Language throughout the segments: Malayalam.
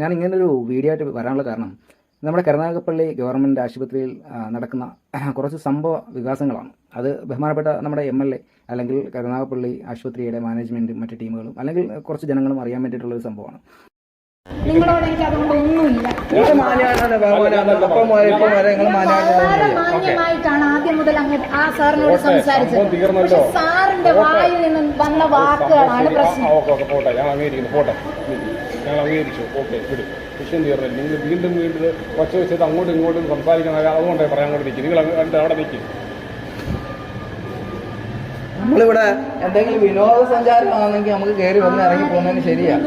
ഞാൻ ഇങ്ങനൊരു വീഡിയോ ആയിട്ട് വരാനുള്ള കാരണം നമ്മുടെ കരുനാഗപ്പള്ളി ഗവൺമെന്റ് ആശുപത്രിയിൽ നടക്കുന്ന കുറച്ച് സംഭവ വികാസങ്ങളാണ്. അത് ബഹുമാനപ്പെട്ട നമ്മുടെ എം എൽ എ അല്ലെങ്കിൽ കരുനാഗപ്പള്ളി ആശുപത്രിയുടെ മാനേജ്മെന്റും മറ്റ് ടീമുകളും അല്ലെങ്കിൽ കുറച്ച് ജനങ്ങളും അറിയാൻ വേണ്ടിയിട്ടുള്ളൊരു സംഭവമാണ്. നിങ്ങളോട് എനിക്ക് അതുകൊണ്ട് ഒന്നുമില്ല. നിങ്ങൾ മാന്യമായിട്ടാണ് ആദ്യം മുതൽ അങ്ങ് ആ സാറിനോട് സംസാരിച്ചത്. പക്ഷെ സാറിന്റെ വായിൽ നിന്നും വന്ന വാക്കുകളാണ് പ്രശ്നം. ഞങ്ങൾ അംഗീകരിച്ചു ഓക്കെ വിടും. വിഷയം തീർന്നില്ല നിങ്ങൾ വീണ്ടും വീണ്ടും ഒച്ച വെച്ചത് അങ്ങോട്ടും ഇങ്ങോട്ടും സംസാരിക്കുന്ന അതുകൊണ്ടേ പറയാൻ അങ്ങോട്ട് നിൽക്കും നിങ്ങൾ അങ്ങോട്ട് അവിടെ നിൽക്കും നമ്മളിവിടെ എന്തെങ്കിലും വിനോദസഞ്ചാരമാണെങ്കിൽ നമുക്ക് കയറി വന്ന് ഇറങ്ങി പോകുന്നതിന് ശരിയാണ്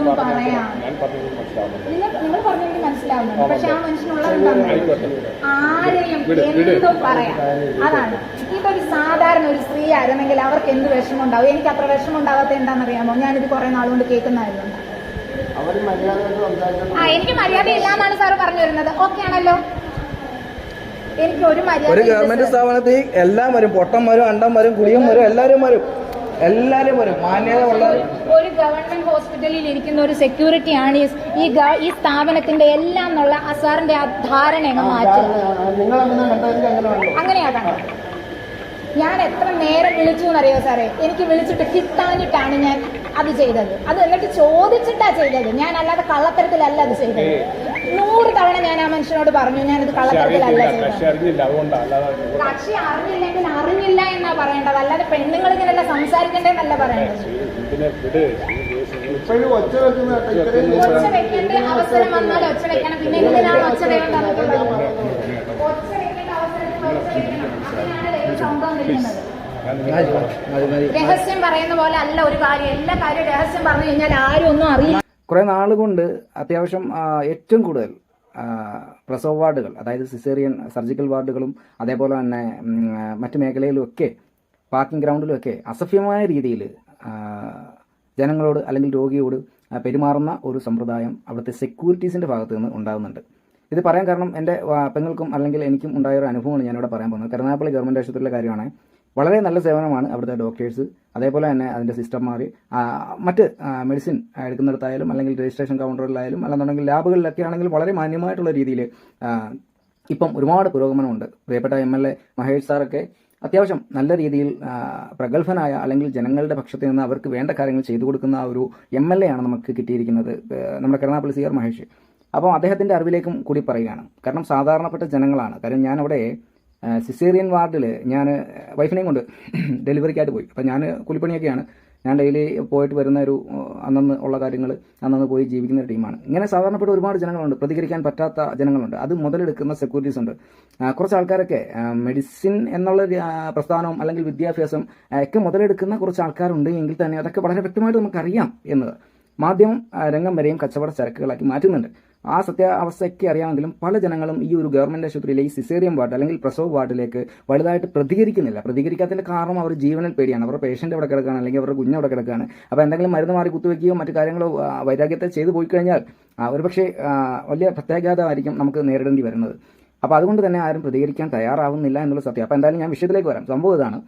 ഞാൻ മനസ്സിലാവുന്നുണ്ട്. പക്ഷെ ആ മനുഷ്യനുള്ളത്. എന്തും പറയാം. അതാണ്. ഇതൊരു സാധാരണ ഒരു സ്ത്രീ ആയിരുന്നെങ്കിൽ അവർക്ക് എന്ത് വിഷമം ഉണ്ടാവും എനിക്ക് അത്ര വിഷമം ഉണ്ടാവാത്ത എന്താണെന്നറിയാമോ ഞാനിത് കുറെ നാളുകൊണ്ട് കേൾക്കുന്നതായിരുന്നു ആ എനിക്ക് മര്യാദ ഇല്ലാന്നാണ് സാർ പറഞ്ഞു വരുന്നത്. ഓക്കെ ആണല്ലോ. എനിക്ക് ഒരു മര്യാദ ഒരു ഗവൺമെന്റ്. സ്ഥാപനത്തിൽ എല്ലാം വരും. പൊട്ടം വരും അണ്ടം വരും കുളിയും വരും എല്ലാവരും വരും. എല്ലാവരും വരും. മാന്യത ഉള്ള ഒരു ഗവൺമെന്റ് ഹോസ്പിറ്റലിൽ ഇരിക്കുന്ന ഒരു സെക്യൂരിറ്റി ആണ് ഈ- ഈ സ്ഥാപനത്തിന്റെ എല്ലാം എന്നുള്ള അസാറിന്റെ സാറിന്റെ ആ ധാരണ അങ്ങ് മാറ്റും. അങ്ങനെയാ കണ്ടത് ഞാൻ എത്ര നേരം വിളിച്ചു എന്നറിയോ സാറേ? എനിക്ക് വിളിച്ചിട്ട് കിട്ടാഞ്ഞിട്ടാണ് ഞാൻ അത് ചെയ്തത്. അത് എന്നിട്ട് ചോദിച്ചിട്ടാ ചെയ്തത്. ഞാൻ അല്ലാതെ കള്ളത്തരത്തിലല്ല അത് ചെയ്തത്. നൂറ് തവണ ഞാൻ ആ മനുഷ്യനോട് പറഞ്ഞു ഞാൻ പക്ഷെ കള്ളത്തരത്തിലല്ല ചെയ്തത്. അറിഞ്ഞില്ല അതുകൊണ്ടാണ് അല്ലാതെ കക്ഷി അറിഞ്ഞില്ലെങ്കിൽ അറിഞ്ഞില്ല എന്നാ പറയേണ്ടത്. അല്ലാതെ പെണ്ണുങ്ങൾ ഇങ്ങനെയല്ല സംസാരിക്കണ്ടെന്നല്ല പറയേണ്ടത്. ഒച്ച വെക്കുന്ന ഒച്ച വെക്കേണ്ട അവസരം വന്നാൽ ഒച്ച വെക്കണം. പിന്നെ എന്തിനാണ് ഒച്ച വേണ്ട ഒച്ച വെക്കേണ്ട അവസരത്തിൽ ഒച്ച വെക്കണം. അങ്ങനെയാണ് ഈ സംഭവം നിൽക്കുന്നത് രഹസ്യം പറയുന്ന പോലെ അല്ല ഒരു കാര്യം. എല്ലാ കാര്യവും രഹസ്യം പറഞ്ഞു കഴിഞ്ഞാൽ ആരും ഒന്നും അറിയില്ല. കുറേ നാളുകൊണ്ട് അത്യാവശ്യം ഏറ്റവും കൂടുതൽ പ്രസവ വാർഡുകൾ അതായത് സിസേറിയൻ സർജിക്കൽ വാർഡുകളും അതേപോലെ തന്നെ മറ്റു മേഖലയിലുമൊക്കെ പാർക്കിംഗ് ഗ്രൗണ്ടിലുമൊക്കെ അസഭ്യമായ രീതിയിൽ ജനങ്ങളോട് അല്ലെങ്കിൽ രോഗിയോട് പെരുമാറുന്ന ഒരു സമ്പ്രദായം അവിടുത്തെ സെക്യൂരിറ്റീസിന്റെ ഭാഗത്തു നിന്ന് ഉണ്ടാകുന്നുണ്ട്. ഇത് പറയാൻ കാരണം എന്റെ പെങ്ങൾക്കും അല്ലെങ്കിൽ എനിക്കും ഉണ്ടായ ഒരു അനുഭവമാണ് ഞാനിവിടെ പറയാൻ പോകുന്നത്. കരുനാഗപ്പള്ളി ഗവൺമെന്റ് ആശുപത്രിയിലെ കാര്യമാണ്. വളരെ നല്ല സേവനമാണ് അവിടുത്തെ ഡോക്ടേഴ്സ് അതേപോലെ തന്നെ അതിന്റെ സിസ്റ്റർമാർ മറ്റ് മെഡിസിൻ എടുക്കുന്നിടത്തായാലും അല്ലെങ്കിൽ രജിസ്ട്രേഷൻ കൗണ്ടറിലായാലും അല്ലെന്നുണ്ടെങ്കിൽ ലാബുകളിലൊക്കെ ആണെങ്കിൽ വളരെ മാന്യമായിട്ടുള്ള രീതിയിൽ ഇപ്പം ഒരുപാട് പുരോഗമനമുണ്ട്. പ്രിയപ്പെട്ട എം എൽ എ മഹേഷ് സാറൊക്കെ അത്യാവശ്യം നല്ല രീതിയിൽ പ്രഗത്ഭനായ അല്ലെങ്കിൽ ജനങ്ങളുടെ പക്ഷത്ത് നിന്ന് അവർക്ക് വേണ്ട കാര്യങ്ങൾ ചെയ്തു കൊടുക്കുന്ന ഒരു എം എൽ എ ആണ് നമുക്ക് കിട്ടിയിരിക്കുന്നത് നമ്മുടെ കരുണാപ്പള്ളി സി ആർ മഹേഷ്. അപ്പോൾ അദ്ദേഹത്തിന്റെ അറിവിലേക്കും കൂടി പറയുകയാണ്. കാരണം സാധാരണപ്പെട്ട ജനങ്ങളാണ്. കാര്യം ഞാനവിടെ സിസേറിയൻ വാർഡിൽ ഞാൻ വൈഫിനെയും കൊണ്ട് ഡെലിവറിക്കായിട്ട് പോയി. അപ്പോൾ ഞാൻ കുലിപ്പണിയൊക്കെയാണ്. ഞാൻ ഡെയിലി പോയിട്ട് വരുന്ന ഒരു അന്നന്ന് ഉള്ള കാര്യങ്ങൾ അന്നന്ന് പോയി ജീവിക്കുന്ന ഒരു ടീമാണ്. ഇങ്ങനെ സാധാരണപ്പെട്ട ഒരുപാട് ജനങ്ങളുണ്ട്. പ്രതികരിക്കാൻ പറ്റാത്ത ജനങ്ങളുണ്ട്. അത് മുതലെടുക്കുന്ന സെക്യൂരിറ്റീസ് ഉണ്ട്. കുറച്ച് ആൾക്കാരൊക്കെ മെഡിസിൻ എന്നുള്ള പ്രസ്ഥാനവും പ്രസ്ഥാനം അല്ലെങ്കിൽ വിദ്യാഭ്യാസം ഒക്കെ മുതലെടുക്കുന്ന കുറച്ച് ആൾക്കാരുണ്ട് എങ്കിൽ തന്നെ അതൊക്കെ വളരെ വ്യക്തമായിട്ട് നമുക്കറിയാം എന്നത്. മാധ്യമം രംഗം വരെയും കച്ചവട ചരക്കുകളാക്കി മാറ്റുന്നുണ്ട്. ആ സത്യാവസ്ഥയൊക്കെ അറിയാമെങ്കിലും പല ജനങ്ങളും ഈ ഒരു ഗവൺമെന്റ് ആശുപത്രിയിലെ ഈ സിസേറിയം വാർഡ് അല്ലെങ്കിൽ പ്രസവ് വാർഡിലേക്ക് വലുതായിട്ട് പ്രതികരിക്കുന്നില്ല. പ്രതികരിക്കാത്തതിന്റെ കാരണം അവർ ജീവനിൽ പേടിയാണ്. അവരുടെ പേഷ്യന്റ് അവിടെ കിടക്കുകയാണ് അല്ലെങ്കിൽ അവരുടെ കുഞ്ഞ് അവിടെ കിടക്കുകയാണ്. അപ്പോൾ എന്തെങ്കിലും മരുന്ന് മാറി കുത്തിവെക്കുകയോ മറ്റു കാര്യങ്ങളോ വൈരാഗ്യത്തെ ചെയ്തു പോയി കഴിഞ്ഞാൽ ഒരുപക്ഷെ വലിയ പ്രത്യാഘാതമായിരിക്കും നമുക്ക് നേരിടേണ്ടി വരുന്നത്. അപ്പോൾ അതുകൊണ്ട് തന്നെ ആരും പ്രതികരിക്കാൻ തയ്യാറാവുന്നില്ല എന്നുള്ള സത്യം. അപ്പോൾ എന്തായാലും ഞാൻ വിഷയത്തിലേക്ക് വരാം. സംഭവം ഇതാണ്.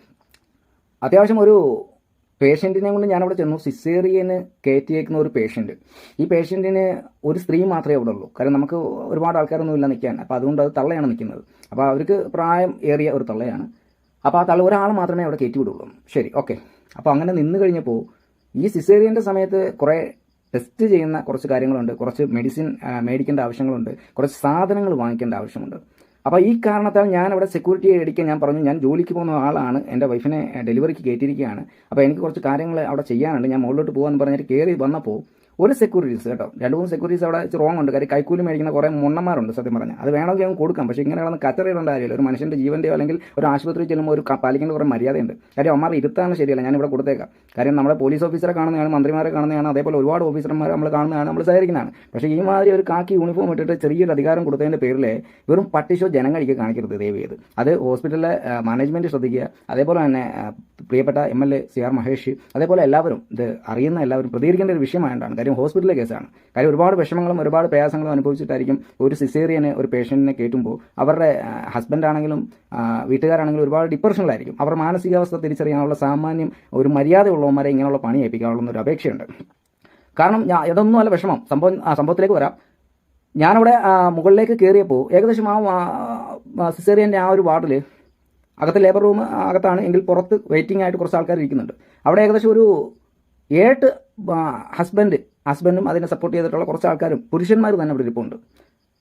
അത്യാവശ്യം ഒരു പേഷ്യന്റിനെ കൊണ്ട് ഞാനവിടെ ചെന്നു സിസേറിയന് കയറ്റിയേക്കുന്ന ഒരു പേഷ്യന്റ് ഈ പേഷ്യന്റിന് ഒരു സ്ത്രീ മാത്രമേ അവിടെ ഉള്ളൂ. കാരണം നമുക്ക് ഒരുപാട് ആൾക്കാരൊന്നും ഇല്ല നിൽക്കാൻ. അപ്പോൾ അതുകൊണ്ട് അത് തള്ളയാണ് നിൽക്കുന്നത്. അപ്പോൾ അവർക്ക് പ്രായം ഏറിയ ഒരു തള്ളയാണ്. അപ്പോൾ ആ തള്ള ഒരാൾ മാത്രമേ അവിടെ കയറ്റി വിടുള്ളൂ. ശരി ഓക്കെ അപ്പോൾ അങ്ങനെ നിന്ന് കഴിഞ്ഞപ്പോൾ ഈ സിസേറിയന്റെ സമയത്ത് കുറേ ടെസ്റ്റ് ചെയ്യുന്ന കുറച്ച് കാര്യങ്ങളുണ്ട്. കുറച്ച് മെഡിസിൻ മേടിക്കേണ്ട ആവശ്യങ്ങളുണ്ട്. കുറച്ച് സാധനങ്ങൾ വാങ്ങിക്കേണ്ട ആവശ്യമുണ്ട്. അപ്പോൾ ഈ കാരണത്താൽ ഞാൻ അവിടെ സെക്യൂരിറ്റി അടിക്കാൻ ഞാൻ പറഞ്ഞു ഞാൻ ജോലിക്ക് പോകുന്ന ആളാണ് എന്റെ വൈഫിനെ ഡെലിവറിക്ക് കയറ്റിയിരിക്കുകയാണ്. അപ്പോൾ എനിക്ക് കുറച്ച് കാര്യങ്ങൾ അവിടെ ചെയ്യാനുണ്ട് ഞാൻ മുകളിലോട്ട് പോകാമെന്ന് പറഞ്ഞിട്ട് കയറി വന്നപ്പോൾ ഒരു സെക്യൂരിറ്റീസ് കേട്ടോ. രണ്ട് മൂന്ന് സെക്യൂരിറ്റീസ് അവിടെ റോങ് ഉണ്ട്. കാര്യം കൈക്കൂലി മേടിക്കുന്ന കുറേ മുണ്ണന്മാരുണ്ട് സത്യം പറഞ്ഞാൽ അത് വേണമെങ്കിൽ അവൻ കൊടുക്കാം. പക്ഷേ ഇങ്ങനെ കിടന്ന് കച്ചറയിടേണ്ട കാര്യമില്ല. ഒരു മനുഷ്യന്റെ ജീവന്റെയോ അല്ലെങ്കിൽ ഒരു ആശുപത്രിയിൽ ചെല്ലുമ്പോൾ ഒരു പാലിക്കേണ്ട കുറേ മര്യാദയുണ്ട്. കാര്യം അമ്മമാർ ഇരുത്താണ് ശരിയല്ല. ഞാൻ ഇവിടെ കൊടുത്തേക്കാം. കാര്യം നമ്മുടെ പോലീസ് ഓഫീസറെ കാണുന്നതാണ് മന്ത്രിമാരെ കാണുന്നതാണ് അതേപോലെ ഒരുപാട് ഓഫീസർമാരെ നമ്മൾ കാണുന്നതാണ് നമ്മൾ സഹകരിക്കുന്നതാണ്. പക്ഷേ ഈ മാതിരി ഒരു കാക്കി യൂണിഫോം ഇട്ടിട്ട് ചെറിയൊരു അധികാരം കൊടുത്തതിന്റെ പേരിൽ വെറും പട്ടിഷോ ജനങ്ങൾക്ക് കാണിക്കരുത് ദയവ് ചെയ്ത്. അത് ഹോസ്പിറ്റലിലെ മാനേജ്മെന്റ് ശ്രദ്ധിക്കുക. അതേപോലെ തന്നെ പ്രിയപ്പെട്ട M L A C R Mahesh. അതേപോലെ എല്ലാവരും ഇത് അറിയുന്ന എല്ലാവരും പ്രതികരിക്കേണ്ട ഒരു വിഷയമായതുകൊണ്ടാണ് കാര്യം ഹോസ്പിറ്റലിലെ കേസാണ്. കാര്യം ഒരുപാട് വിഷമങ്ങളും ഒരുപാട് പ്രയാസങ്ങളും അനുഭവിച്ചിട്ടായിരിക്കും ഒരു സിസേറിയനെ ഒരു പേഷ്യന്റിനെ കേട്ടുമ്പോൾ അവരുടെ ഹസ്ബൻഡാണെങ്കിലും വീട്ടുകാരാണെങ്കിലും ഒരുപാട് ഡിപ്രഷനിലായിരിക്കും. അവർ മാനസികാവസ്ഥ തിരിച്ചറിയാനുള്ള സാമാന്യം ഒരു മര്യാദ ഉള്ളവന്മാരെ ഇങ്ങനെയുള്ള പണി ഏൽപ്പിക്കാനുള്ള ഒരു അപേക്ഷയുണ്ട്. കാരണം ഞാൻ ഇതൊന്നും അല്ല വിഷമം. സംഭവം സംഭവത്തിലേക്ക് വരാം. ഞാനവിടെ മുകളിലേക്ക് കയറിയപ്പോൾ ഏകദേശം ആ സിസേറിയന്റെ ആ ഒരു വാർഡിൽ അകത്ത് ലേബർ റൂം അകത്താണ് എങ്കിൽ പുറത്ത് വെയിറ്റിംഗ് ആയിട്ട് കുറച്ച് ആൾക്കാർ ഇരിക്കുന്നുണ്ട്. അവിടെ ഏകദേശം ഒരു ഏട്ട് ഹസ്ബൻഡ് ഹസ്ബൻഡും അതിനെ സപ്പോർട്ട് ചെയ്തിട്ടുള്ള കുറച്ച് ആൾക്കാരും പുരുഷന്മാർ തന്നെ ഇവിടെ ഇരിപ്പുണ്ട്.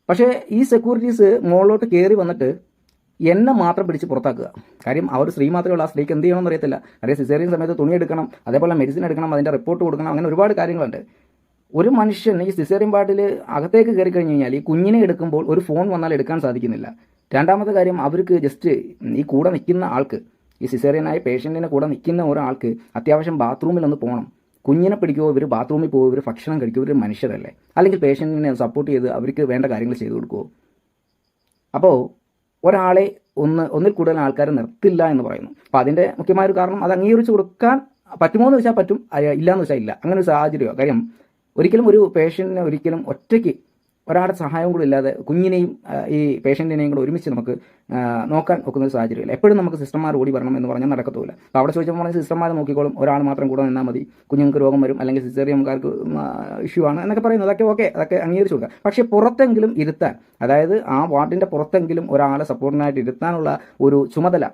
പക്ഷേ ഈ സെക്യൂരിറ്റീസ് മുകളിലോട്ട് കയറി വന്നിട്ട് എന്നെ മാത്രം പിടിച്ച് പുറത്താക്കുക. കാര്യം ഒരു സ്ത്രീ മാത്രമേ ഉള്ളൂ. ആ സ്ത്രീക്ക് എന്ത് ചെയ്യണമെന്ന് അറിയത്തില്ല. അറിയാം സിസേറിയൻ സമയത്ത് തുണി എടുക്കണം അതേപോലെ മെഡിസിൻ എടുക്കണം അതിന്റെ റിപ്പോർട്ട് കൊടുക്കണം അങ്ങനെ ഒരുപാട് കാര്യങ്ങളുണ്ട്. ഒരു മനുഷ്യൻ ഈ സിസേറിയൻ പാർട്ടിൽ അകത്തേക്ക് കയറി കഴിഞ്ഞ് കഴിഞ്ഞാൽ ഈ കുഞ്ഞിനെ എടുക്കുമ്പോൾ ഒരു ഫോൺ വന്നാൽ എടുക്കാൻ സാധിക്കുന്നില്ല. രണ്ടാമത്തെ കാര്യം അവർക്ക് ജസ്റ്റ് ഈ കൂടെ നിൽക്കുന്ന ആൾക്ക് ഈ സിസേറിയനായ പേഷ്യന്റിനെ കൂടെ നിൽക്കുന്ന ഒരാൾക്ക് അത്യാവശ്യം ബാത്റൂമിൽ ഒന്ന് പോകണം കുഞ്ഞിനെ പിടിക്കുമോ ഇവർ ബാത്റൂമിൽ പോകുമോ ഇവർ ഭക്ഷണം കഴിക്കുമോ ഇവർ മനുഷ്യരല്ലേ? അല്ലെങ്കിൽ പേഷ്യന്റിനെ സപ്പോർട്ട് ചെയ്ത് അവർക്ക് വേണ്ട കാര്യങ്ങൾ ചെയ്തു കൊടുക്കുമോ അപ്പോൾ ഒരാളെ ഒന്ന് ഒന്നിൽ കൂടുതൽ ആൾക്കാരെ നിർത്തില്ല എന്ന് പറയുന്നു. അപ്പോൾ അതിന്റെ മുഖ്യമായ ഒരു കാരണം അത് അംഗീകരിച്ച് കൊടുക്കാൻ പറ്റുമോ എന്ന് വെച്ചാൽ പറ്റും ഇല്ല എന്ന് വെച്ചാൽ ഇല്ല. അങ്ങനെ ഒരു സാഹചര്യമോ. കാര്യം ഒരിക്കലും ഒരു പേഷ്യന്റിനെ ഒരിക്കലും ഒറ്റയ്ക്ക് ഒരാളുടെ സഹായവും കൂടി ഇല്ലാതെ കുഞ്ഞിനെയും ഈ പേഷ്യന്റിനെയും കൂടെ ഒരുമിച്ച് നമുക്ക് നോക്കാൻ ഒക്കുന്ന ഒരു സാഹചര്യമില്ല. എപ്പോഴും നമുക്ക് സിസ്റ്റർമാർ ഓടി വരണം എന്ന് പറഞ്ഞാൽ നടക്കത്തില്ല അപ്പോൾ അവിടെ ചോദിച്ചപ്പോൾ പറഞ്ഞാൽ സിസ്റ്റർമാർ നോക്കിക്കോളും ഒരാൾ മാത്രം കൂടെ നിന്നാൽ മതി. കുഞ്ഞുങ്ങൾക്ക് രോഗം വരും അല്ലെങ്കിൽ സിസേറിയംകാർക്ക് ഇഷ്യൂ ആണ് എന്നൊക്കെ പറയുന്നത് അതൊക്കെ ഓക്കെ അതൊക്കെ അംഗീകരിച്ചു കൊടുക്കുക പക്ഷേ പുറത്തെങ്കിലും ഇരുത്താൻ അതായത് ആ വാർഡിന്റെ പുറത്തെങ്കിലും ഒരാളെ സപ്പോർട്ടിനായിട്ട് ഇരുത്താനുള്ള ഒരു ചുമതല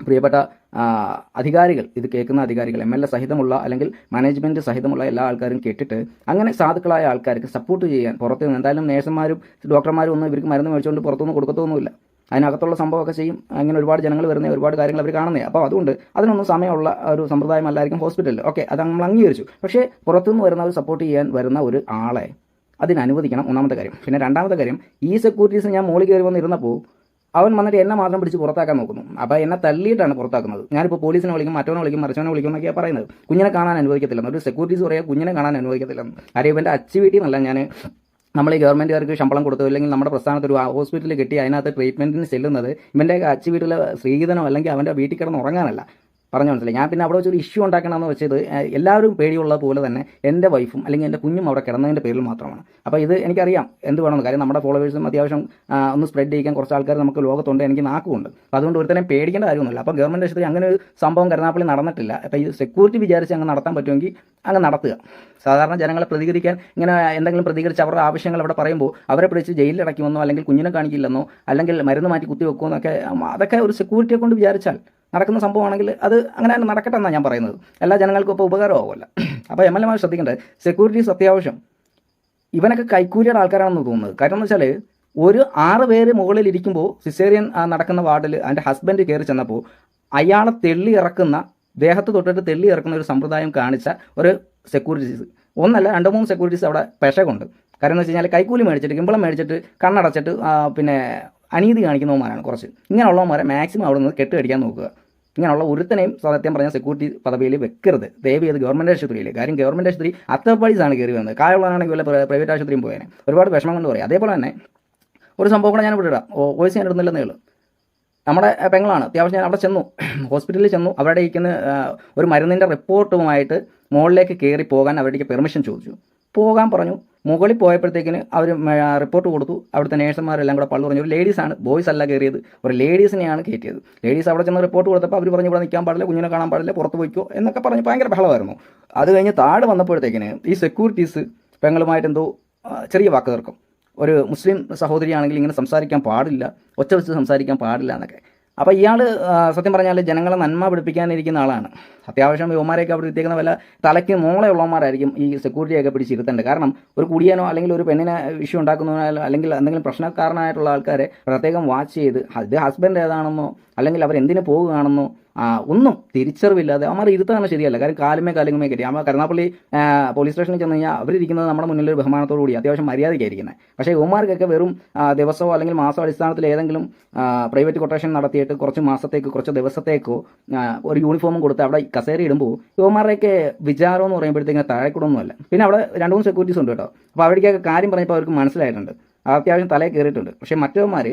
പ്രിയപ്പെട്ട അധികാരികൾ ഇത് കേൾക്കുന്ന അധികാരികൾ എം എൽ എ സഹിതമുള്ള അല്ലെങ്കിൽ മാനേജ്മെന്റ് സഹിതമുള്ള എല്ലാ ആൾക്കാരും കേട്ടിട്ട് അങ്ങനെ സാധുക്കളായ ആൾക്കാർക്ക് സപ്പോർട്ട് ചെയ്യാൻ പുറത്ത് നിന്ന് എന്തായാലും നേഴ്സുമാരും ഡോക്ടർമാരും ഒന്നും ഇവർക്ക് മരുന്ന് മേടിച്ചുകൊണ്ട് പുറത്തുനിന്ന് കൊടുക്കത്തൊന്നുമില്ല. അതിനകത്തുള്ള സംഭവമൊക്കെ ചെയ്യും. അങ്ങനെ ഒരുപാട് ജനങ്ങൾ വരുന്ന ഒരുപാട് കാര്യങ്ങൾ അവർ കാണുന്നത് അപ്പോൾ അതുകൊണ്ട് അതിനൊന്നും സമയമുള്ള ഒരു സമ്പ്രദായം അല്ലായിരിക്കും ഹോസ്പിറ്റലിൽ. ഓക്കെ അത് നമ്മൾ അംഗീകരിച്ചു. പക്ഷേ പുറത്തുനിന്ന് വരുന്നവർ സപ്പോർട്ട് ചെയ്യാൻ വരുന്ന ഒരു ആളെ അതിനനുവദിക്കണം ഒന്നാമത്തെ കാര്യം. പിന്നെ രണ്ടാമത്തെ കാര്യം ഈ സെക്യൂരിറ്റീസ് ഞാൻ മോളിൽ കയറി വന്നിരുന്നപ്പോൾ അവൻ വന്നിട്ട് എന്നെ മാത്രം പിടിച്ച് പുറത്താക്കാൻ നോക്കുന്നു. അപ്പോൾ എന്നെ തള്ളിയിട്ടാണ് പുറത്താക്കുന്നത്. ഞാനിപ്പോൾ പോലീസിനെ വിളിക്കും മറ്റവനെ വിളിക്കും മറിച്ചവനെ വിളിക്കും എന്നൊക്കെയാണ് പറയുന്നത്. കുഞ്ഞിനെ കാണാൻ അനുവദിക്കത്തില്ലെന്ന്. ഒരു സെക്യൂരിറ്റീസ് പറയുക കുഞ്ഞിനെ കാണാൻ അനുവദിക്കത്തില്ലെന്ന്. കാര്യം ഇവന്റെ അച്ചു വീട്ടിൽ നിന്നല്ല ഞാൻ നമ്മൾ ഈ ഗവൺമെന്റുകാർക്ക് ശമ്പളം കൊടുത്തു അല്ലെങ്കിൽ നമ്മുടെ പ്രസ്ഥാനത്ത് ഒരു ഹോസ്പിറ്റലിൽ കിട്ടി അതിനകത്ത് ട്രീറ്റ്മെന്റിന് ചെല്ലുന്നത് ഇവന്റെ അച്ചു വീട്ടിലെ സ്ത്രീധനോ അല്ലെങ്കിൽ അവന്റെ വീട്ടിൽ കിടന്ന് ഉറങ്ങാനല്ല. പറഞ്ഞു മനസ്സിലായി. ഞാൻ പിന്നെ അവിടെ വെച്ചൊരു ഇഷ്യൂ ഉണ്ടാക്കണമെന്ന് വെച്ചത് എല്ലാവരും പേടിയുള്ള പോലെ തന്നെ എന്റെ വൈഫും അല്ലെങ്കിൽ എന്റെ കുഞ്ഞും അവിടെ കിടന്നതിന്റെ പേരിൽ മാത്രമാണ്. അപ്പോൾ ഇത് എനിക്കറിയാം എന്ത് വേണമെന്ന്. കാര്യം നമ്മുടെ ഫോളോവേഴ്സും അത്യാവശ്യം ഒന്ന് സ്പ്രെഡ് ചെയ്യിക്കാൻ കുറച്ച് ആൾക്കാർ നമുക്ക് ലോകത്തുണ്ട് എനിക്ക് നാക്കുമുണ്ട്. അപ്പോൾ അതുകൊണ്ട് ഒരുത്തനെ പേടിക്കേണ്ട കാര്യമൊന്നുമില്ല. അപ്പോൾ ഗവൺമെന്റ് ആശുപത്രി അങ്ങനെ ഒരു സംഭവം കരുനാപ്പള്ളി നടന്നിട്ടില്ല. അപ്പോൾ ഈ സെക്യൂരിറ്റി വിചാരിച്ച് അങ്ങ് നടത്താൻ പറ്റുമെങ്കിൽ അങ്ങ് നടത്തുക. സാധാരണ ജനങ്ങളെ പ്രതികരിക്കാൻ ഇങ്ങനെ എന്തെങ്കിലും പ്രതികരിച്ച് അവരുടെ ആവശ്യങ്ങൾ അവിടെ പറയുമ്പോൾ അവരെ പിടിച്ച് ജയിലിൽ അടയ്ക്കുമെന്നോ അല്ലെങ്കിൽ കുഞ്ഞിനെ കാണിക്കില്ലെന്നോ അല്ലെങ്കിൽ മരുന്ന് മാറ്റി കുത്തിവെക്കുമെന്നൊക്കെ അതൊക്കെ ഒരു സെക്യൂരിറ്റിയെ കൊണ്ട് വിചാരിച്ചാൽ നടക്കുന്ന സംഭവമാണെങ്കിൽ അത് അങ്ങനെ തന്നെ നടക്കട്ടെ എന്നാണ് ഞാൻ പറയുന്നത്. എല്ലാ ജനങ്ങൾക്കും ഇപ്പോൾ ഉപകാരമാവുമല്ല. അപ്പോൾ എം എൽ എമാർ ശ്രദ്ധിക്കേണ്ടത് സെക്യൂരിറ്റി അത്യാവശ്യം ഇവനൊക്കെ കൈക്കൂലിയുടെ ആൾക്കാരാണെന്ന് തോന്നുന്നത്. കാരണം എന്ന് വെച്ചാൽ ഒരു ആറ് പേര് മുകളിൽ ഇരിക്കുമ്പോൾ സിസേറിയൻ നടക്കുന്ന വാർഡിൽ അതിന്റെ ഹസ്ബൻഡ് കയറി ചെന്നപ്പോൾ അയാളെ തെള്ളി ഇറക്കുന്ന ദേഹത്ത് തൊട്ടിട്ട് തെള്ളി ഇറക്കുന്ന ഒരു സമ്പ്രദായം കാണിച്ച ഒരു സെക്യൂരിറ്റീസ് ഒന്നല്ല രണ്ട് മൂന്ന് സെക്യൂരിറ്റീസ് അവിടെ പെശകുണ്ട്. കാരണം എന്ന് വെച്ച് കഴിഞ്ഞാൽ കൈക്കൂലി മേടിച്ചിട്ട് കിമ്പളം മേടിച്ചിട്ട് കണ്ണടച്ചിട്ട് പിന്നെ അനീതി കാണിക്കുന്നവന്മാരാണ് കുറച്ച്. ഇങ്ങനെയുള്ളവന്മാരെ മാക്സിമം അവിടെ നിന്ന് കെട്ടുകടിക്കാൻ നോക്കുക. ഇങ്ങനെയുള്ള ഒരുത്തനെയും സത്യം പറഞ്ഞ സെക്യൂരിറ്റി പദവിയിൽ വെക്കരുത്. ദയവ് ചെയ്ത് ഗവൺമെന്റ് ആശുപത്രിയിൽ കാര്യം ഗവൺമെന്റ് ആശുപത്രി അത്തപ്പാടീസാണ് കയറി വന്നത്. കായുള്ളതാണെങ്കിൽ വല്ല പ്രൈവറ്റ് ആശുപത്രിയും പോയേനെ. ഒരുപാട് വിഷമം കൊണ്ട് പറയും. അതേപോലെ തന്നെ ഒരു സംഭവം കൂടെ ഞാൻ ഇവിടെ ഇടാം. വോയിസ് ഞാൻ ഇടുന്നില്ലെന്നേ ഉള്ളൂ. നമ്മുടെ പെങ്ങളാണ്. അത്യാവശ്യം ഞാൻ അവിടെ ചെന്നു. ഹോസ്പിറ്റലിൽ ചെന്നു. അവിടെ ഇരിക്കുന്ന ഒരു മരുന്നിന്റെ റിപ്പോർട്ടുമായിട്ട് മുകളിലേക്ക് കയറി പോകാൻ അവരുടെ പെർമിഷൻ ചോദിച്ചു. പോകാൻ പറഞ്ഞു. മുകളിൽ പോയപ്പോഴത്തേക്കിന് അവർ റിപ്പോർട്ട് കൊടുത്തു. അവിടുത്തെ നേഴ്സുമാരെല്ലാം കൂടെ പള്ളു പറഞ്ഞു ഒരു ലേഡീസാണ് ബോയ്സ് അല്ല കയറിയത്. ഒരു ലേഡീസിനെയാണ് കയറ്റിയത്. ലേഡീസ് അവിടെ ചെന്ന് റിപ്പോർട്ട് കൊടുത്തപ്പോൾ അവർ പറഞ്ഞു ഇവിടെ നിൽക്കാൻ പാടില്ല കുഞ്ഞിനെ കാണാൻ പാടില്ല പുറത്ത് പോയിക്കോ എന്നൊക്കെ പറഞ്ഞ് ഭയങ്കര ബഹളമായിരുന്നു. അത് കഴിഞ്ഞ് താഴെ വന്നപ്പോഴത്തേക്കിന് ഈ സെക്യൂരിറ്റീസ് പെങ്ങളുമായിട്ട് എന്തോ ചെറിയ വാക്ക് തീർക്കും. ഒരു മുസ്ലിം സഹോദരിയാണെങ്കിൽ ഇങ്ങനെ സംസാരിക്കാൻ പാടില്ല ഒച്ച വെച്ച് സംസാരിക്കാൻ പാടില്ല എന്നൊക്കെ. അപ്പോൾ ഇയാൾ സത്യം പറഞ്ഞാൽ ജനങ്ങളെ നന്മ പിടിപ്പിക്കാനിരിക്കുന്ന ആളാണ്. അത്യാവശ്യം യുവമാരെയൊക്കെ അവിടെ ഇരുത്തിയേക്കുന്ന വല്ല തലയ്ക്ക് മോളെയുള്ളവന്മാരായിരിക്കും ഈ സെക്യൂരിറ്റിയൊക്കെ പിടിച്ചിരുത്തേണ്ടത്. കാരണം ഒരു കുടിയനോ അല്ലെങ്കിൽ ഒരു പെണ്ണിനെ ഇഷ്യൂ ഉണ്ടാക്കുന്നതിനോ അല്ലെങ്കിൽ എന്തെങ്കിലും പ്രശ്നക്കാരനായിട്ടുള്ള ആൾക്കാരെ പ്രത്യേകം വാച്ച് ചെയ്ത് അത് ഹസ്ബൻഡ് ഏതാണെന്നോ അല്ലെങ്കിൽ അവർ എന്തിനു പോവുകയാണെന്നോ ആ, ഒന്നും തിരിച്ചറിവില്ലാതെ അവന്മാർ ഇരുത്താണ് ശരിയല്ല. കാര്യം കാലുമേ കാലുമേ കയറ്റി. അമ്മ കരുനാപ്പള്ളി പോലീസ് സ്റ്റേഷനിൽ ചെന്ന് കഴിഞ്ഞാൽ അവരിരിക്കുന്നത് നമ്മുടെ മുന്നിൽ ഒരു ബഹുമാനത്തോടു കൂടി അത്യാവശ്യം മര്യാദയ്ക്കായിരിക്കുന്നത് പക്ഷേ യുവമാർക്കൊക്കെ വെറും ദിവസമോ അല്ലെങ്കിൽ മാസോ അടിസ്ഥാനത്തിൽ ഏതെങ്കിലും പ്രൈവറ്റ് കൊട്ടേഷൻ നടത്തിയിട്ട് കുറച്ച് മാസത്തേക്ക് കുറച്ച് ദിവസത്തേക്കോ ഒരു യൂണിഫോമും കൊടുത്ത് അവിടെ കസേര ഇടുമ്പോൾ യുവമാരുടെയൊക്കെ വിചാരം എന്ന് പറയുമ്പോഴത്തേക്കും താഴെക്കൂടൊന്നുമല്ല. പിന്നെ അവിടെ രണ്ട് മൂന്ന് സെക്യൂരിറ്റീസ് ഉണ്ട് കേട്ടോ. അപ്പോൾ അവിടേക്കൊക്കെ കാര്യം പറഞ്ഞപ്പോൾ അവർക്ക് മനസ്സിലായിട്ടുണ്ട്. അത് അത്യാവശ്യം തലയിൽ കയറിയിട്ടുണ്ട്. പക്ഷേ മറ്റവന്മാർ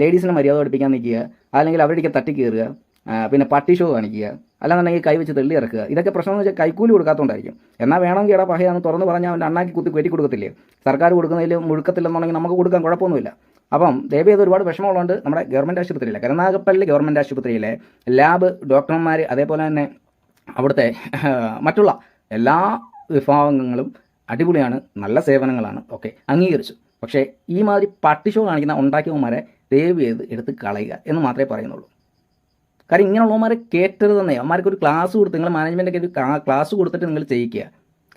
ലേഡീസിനെ മര്യാദ പഠിപ്പിക്കാൻ നിൽക്കുക അല്ലെങ്കിൽ അവരുടെയൊക്കെ തട്ടി കയറുക പിന്നെ പട്ടി ഷോ കാണിക്കുക. അല്ലാന്നുണ്ടെങ്കിൽ കൈ വെച്ച് തള്ളി ഇറക്കുക. ഇതൊക്കെ പ്രശ്നം എന്ന് വെച്ചാൽ കൈക്കൂലി കൊടുക്കാത്തതുകൊണ്ടായിരിക്കും. എന്നാൽ വേണമെങ്കിൽ ഇടാ പഹയാന്ന് തുറന്ന് പറഞ്ഞാൽ അവന്റെ അണ്ണാക്കി കുത്തി കയറ്റി കൊടുക്കത്തില്ലേ? സർക്കാർ കൊടുക്കുന്നതിൽ മുഴുക്കത്തില്ലെന്നുണ്ടെങ്കിൽ നമുക്ക് കൊടുക്കാൻ കുഴപ്പമൊന്നുമില്ല. അപ്പം ദയവ് ഒരുപാട് വിഷമമുള്ളതുകൊണ്ട് നമ്മുടെ ഗവൺമെന്റ് ആശുപത്രിയിലെ കരുനാഗപ്പള്ളി ഗവൺമെന്റ് ആശുപത്രിയിലെ ലാബ് ഡോക്ടർമാർ അതേപോലെ തന്നെ അവിടുത്തെ മറ്റുള്ള എല്ലാ വിഭാഗങ്ങളും അടിപൊളിയാണ് നല്ല സേവനങ്ങളാണ് ഓക്കെ അംഗീകരിച്ചു. പക്ഷേ ഈ മാതിരി പട്ടിഷോ കാണിക്കുന്ന ഉണ്ടാക്കിയവന്മാരെ ദയവ് എടുത്ത് കളയുക എന്ന് മാത്രമേ പറയുന്നുള്ളൂ. കാര്യം ഇങ്ങനെയുള്ളവന്മാരെ കയറ്റരുതെന്നേ അവന്മാർക്ക് ഒരു ക്ലാസ് കൊടുത്ത് നിങ്ങൾ മാനേജ്മെന്റൊക്കെ ഒരു ക്ലാസ് കൊടുത്തിട്ട് നിങ്ങൾ ചെയ്യിക്കുക.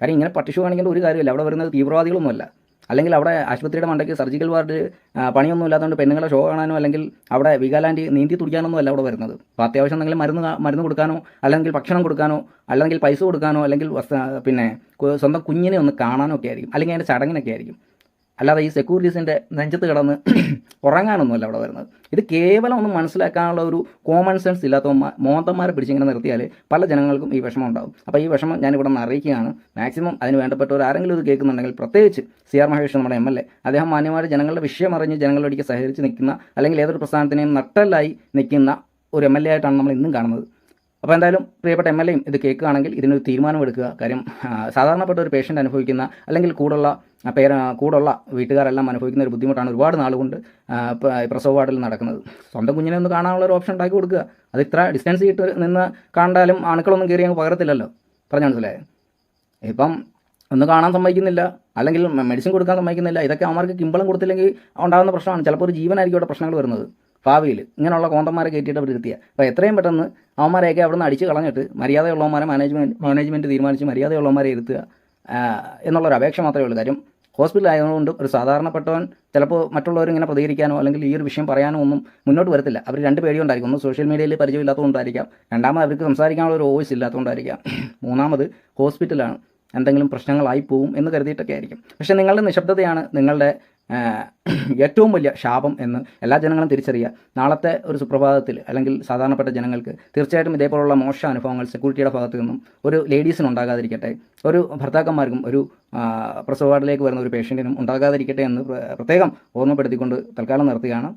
കാര്യം ഇങ്ങനെ പട്ടിഷു കാണിക്കേണ്ട ഒരു കാര്യമില്ല. അവിടെ വരുന്നത് തീവ്രവാദികളൊന്നുമല്ല. അല്ലെങ്കിൽ അവിടെ ആശുപത്രിയുടെ മണ്ടയ്ക്ക് സർജിക്കൽ വാർഡ് പണിയൊന്നും ഇല്ലാത്തതുകൊണ്ട് പെണ്ണുങ്ങളെ ഷോ കാണാനോ അല്ലെങ്കിൽ അവിടെ വികാലാൻഡി നീന്തി തുടിക്കാനൊന്നും അല്ല അവിടെ വരുന്നത്. അപ്പോൾ അത്യാവശ്യം എന്തെങ്കിലും മരുന്ന് മരുന്ന് കൊടുക്കാനോ അല്ലെങ്കിൽ ഭക്ഷണം കൊടുക്കാനോ അല്ലെങ്കിൽ പൈസ കൊടുക്കാനോ അല്ലെങ്കിൽ പിന്നെ സ്വന്തം കുഞ്ഞിനെ ഒന്ന് കാണാനോ ഒക്കെ ആയിരിക്കും. അല്ലെങ്കിൽ അതിന്റെ ചടങ്ങിനൊക്കെ ആയിരിക്കും. അല്ലാതെ ഈ സെക്യൂരിറ്റീസിന്റെ നെഞ്ചത്ത് കിടന്ന് ഉറങ്ങാനൊന്നുമല്ല അവിടെ വരുന്നത്. ഇത് കേവലം ഒന്ന് മനസ്സിലാക്കാനുള്ള ഒരു കോമൺ സെൻസ് ഇല്ലാത്ത മോന്തന്മാരെ പിടിച്ചിങ്ങനെ നിർത്തിയാൽ പല ജനങ്ങൾക്കും ഈ വിഷമം ഉണ്ടാകും അപ്പോൾ ഈ വിഷമം ഞാൻ ഇവിടെ നിന്ന് അറിയിക്കുകയാണ്. മാക്സിമം അതിന് വേണ്ടപ്പെട്ടവർ ആരെങ്കിലും ഇത് കേൾക്കുന്നുണ്ടെങ്കിൽ പ്രത്യേകിച്ച് സി ആർ മഹേഷ് നമ്മുടെ എം എൽ എ അദ്ദേഹം മാന്യമായ ജനങ്ങളുടെ വിഷയം അറിഞ്ഞ് ജനങ്ങളുടെ ഇടയ്ക്ക് സഹകരിച്ച് നിൽക്കുന്ന അല്ലെങ്കിൽ ഏതൊരു പ്രസ്ഥാനത്തിനെയും നട്ടലായി നിൽക്കുന്ന ഒരു എം എൽ എ ആയിട്ടാണ് നമ്മൾ ഇന്നും കാണുന്നത്. അപ്പോൾ എന്തായാലും പ്രിയപ്പെട്ട എം എൽ എയും ഇത് കേൾക്കുകയാണെങ്കിൽ ഇതിനൊരു തീരുമാനമെടുക്കുക. കാര്യം സാധാരണപ്പെട്ട ഒരു പേഷ്യന്റ് അനുഭവിക്കുന്ന അല്ലെങ്കിൽ കൂടുള്ള പേര കൂടുള്ള വീട്ടുകാരെല്ലാം അനുഭവിക്കുന്ന ഒരു ബുദ്ധിമുട്ടാണ് ഒരുപാട് നാളുകൊണ്ട് പ്രസവ വാർഡിൽ നടക്കുന്നത്. സ്വന്തം കുഞ്ഞിനെ ഒന്ന് കാണാനുള്ള ഒരു ഓപ്ഷൻ ഉണ്ടാക്കി കൊടുക്കുക. അത് ഇത്ര ഡിസ്റ്റൻസ് ഇട്ട് നിന്ന് കണ്ടാലും അണുക്കളൊന്നും കയറി അങ്ങ് പകരത്തില്ലല്ലോ. പറഞ്ഞു മനസ്സിലായോ? ഇപ്പം ഒന്ന് കാണാൻ സമ്മതിക്കുന്നില്ല അല്ലെങ്കിൽ മെഡിസിൻ കൊടുക്കാൻ സമ്മതിക്കുന്നില്ല ഇതൊക്കെ അവന്മാർക്ക് കിമ്പളം കൊടുത്തില്ലെങ്കിൽ ഉണ്ടാകുന്ന പ്രശ്നമാണ്. ചിലപ്പോൾ ഒരു ജീവനായിരിക്കും അവിടെ പ്രശ്നങ്ങൾ വരുന്നത്. ഭാവിയിൽ ഇങ്ങനെയുള്ള കോന്തന്മാരെ കയറ്റിയിട്ട് അവർ ഇരുത്തിയ അപ്പോൾ എത്രയും പെട്ടെന്ന് അവന്മാരെയൊക്കെ അവിടെ നിന്ന് അടിച്ച് കളഞ്ഞിട്ട് മര്യാദയുള്ളവന്മാരെ മാനേജ്മെന്റ് മാനേജ്മെന്റ് തീരുമാനിച്ച് മര്യാദയുള്ളവന്മാരെ ഇരുത്തുക. എന്നുള്ളൊരു അപേക്ഷ മാത്രമേ ഉള്ളൂ. കാര്യം ഹോസ്പിറ്റൽ ആയതുകൊണ്ട് ഒരു സാധാരണപ്പെട്ടവൻ ചിലപ്പോൾ മറ്റുള്ളവരിങ്ങനെ പ്രതികരിക്കാനോ അല്ലെങ്കിൽ ഈ ഒരു വിഷയം പറയാനോ ഒന്നും മുന്നോട്ട് വരത്തില്ല. അവർ രണ്ട് പേടിയുണ്ടായിരിക്കും ഒന്ന് സോഷ്യൽ മീഡിയയിൽ പരിചയമില്ലാത്തതുകൊണ്ടായിരിക്കാം രണ്ടാമത് അവർക്ക് സംസാരിക്കാനുള്ള ഒരു വോയിസ് ഇല്ലാത്തതുകൊണ്ടായിരിക്കാം. മൂന്നാമത് ഹോസ്പിറ്റലാണ്. എന്തെങ്കിലും പ്രശ്നങ്ങളായി പോവും എന്ന് കരുതിയിട്ടൊക്കെ ആയിരിക്കും പക്ഷേ നിങ്ങളുടെ നിശബ്ദതയാണ് നിങ്ങളുടെ ഏറ്റവും വലിയ ശാപം എന്ന് എല്ലാ ജനങ്ങളും തിരിച്ചറിയുക. നാളത്തെ ഒരു സുപ്രഭാതത്തിൽ അല്ലെങ്കിൽ സാധാരണപ്പെട്ട ജനങ്ങൾക്ക് തീർച്ചയായിട്ടും ഇതേപോലുള്ള മോശ അനുഭവങ്ങൾ സെക്യൂരിറ്റിയുടെ ഭാഗത്തു നിന്നും ഒരു ലേഡീസിന് ഉണ്ടാകാതിരിക്കട്ടെ ഒരു ഭർത്താക്കന്മാർക്കും ഒരു പ്രസവ വാർഡിലേക്ക് വരുന്ന ഒരു പേഷ്യന്റിനും ഉണ്ടാകാതിരിക്കട്ടെ എന്ന് പ്രത്യേകം ഓർമ്മപ്പെടുത്തിക്കൊണ്ട് തൽക്കാലം നിർത്തുകയാണ്.